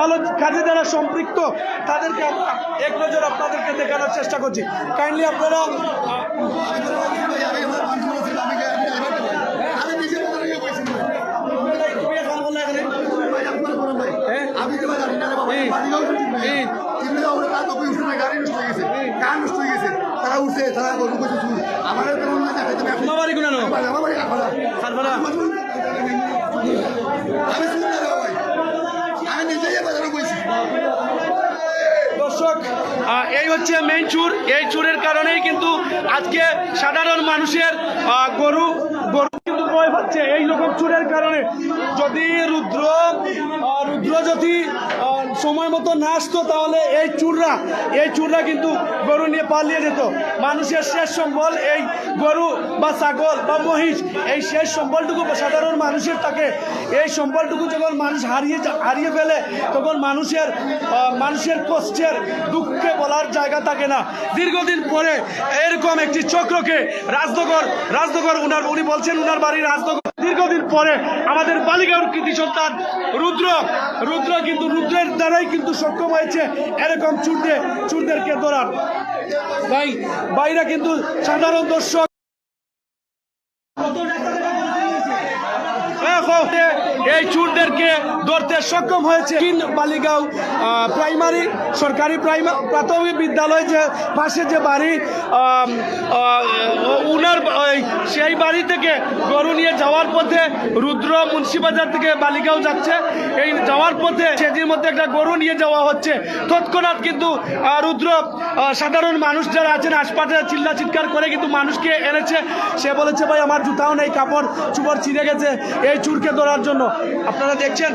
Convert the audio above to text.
ভালো কাজে যারা সম্পৃক্ত তাদেরকে এক নজর আপনাদেরকে দেখানোর চেষ্টা করছি। কাইন্ডলি আপনারা আহ, আমি নিজে বাজারে গিয়ে পাইছি হ্যাঁ? আমি যে বাজারে না রে বাবা এই, বাড়িও ঠিক নাই এই। তিনটা ওরে তার কপি উঠে না গাড়ি নষ্ট হয়ে গেছে কার নষ্ট হয়ে গেছে তারা উঠছে তারা গরু কইছে চুর আমার তেমন না দেখাইতে পারে তোমার বাড়ি কোনানো আমার বাড়ি কাঠপাড়া কাঠপাড়া? আমি চুর না রে বাবা আমি নিজেই বাজারে বইছি দর্শক এই হচ্ছে মেইন চুর। এই চুরের কারণেই কিন্তু আজকে সাধারণ মানুষের গরু গরু কিন্তু ভয় পাচ্ছে। এই রকম চুরের কারণে। যদি রুদ্র রুদ্র যদি সময় মতো না আসতো, তাহলে এই চুররা এই চুররা কিন্তু গরু নিয়ে পালিয়ে যেত। মানুষের শেষ সম্বল এই গরু বা ছাগল বা মহিষ, এই শেষ সম্বলটুকু সাধারণ মানুষের থাকে। এই সম্বলটুকু যখন মানুষ হারিয়ে হারিয়ে ফেলে, তখন মানুষের মানুষের কষ্টের, দুঃখে বলার জায়গা থাকে না। দীর্ঘদিন পরে এরকম একটি চক্রকে রাজনগর রাজনগর উনার, উনি বলছেন উনার বাড়ির রাজনগর। দীর্ঘদিন পরে আমাদের বালিকার কৃতি সন্তান রুদ্র রুদ্র কিন্তু রুদ্রের দ্বারাই কিন্তু সক্ষম হয়েছে এরকম চুরদের চুরদেরকে ধরার। ভাই বাইরা কিন্তু সাধারণ দর্শক। এই চুরদেরকে ধরতে সক্ষম হয়েছে। বালিগাঁও প্রাইমারি, সরকারি প্রাইমারি প্রাথমিক বিদ্যালয় যে পাশে যে বাড়ি উনার সেই বাড়ি থেকে গরু নিয়ে যাওয়ার পথে রুদ্র মুন্সিবাজার থেকে বালিকাও যাচ্ছে। এই যাওয়ার পথে সেটির মধ্যে একটা গরু নিয়ে যাওয়া হচ্ছে। তৎক্ষণাৎ কিন্তু রুদ্র সাধারণ মানুষ যারা আছেন, আশপাশে চিল্লা চিৎকার করে কিন্তু মানুষকে এনেছে। সে বলেছে, ভাই, আমার জুতাও নেই কাপড় চুপড় ছিঁড়ে গেছে এই চুরকে ধরার জন্য। আপনারা দেখছেন?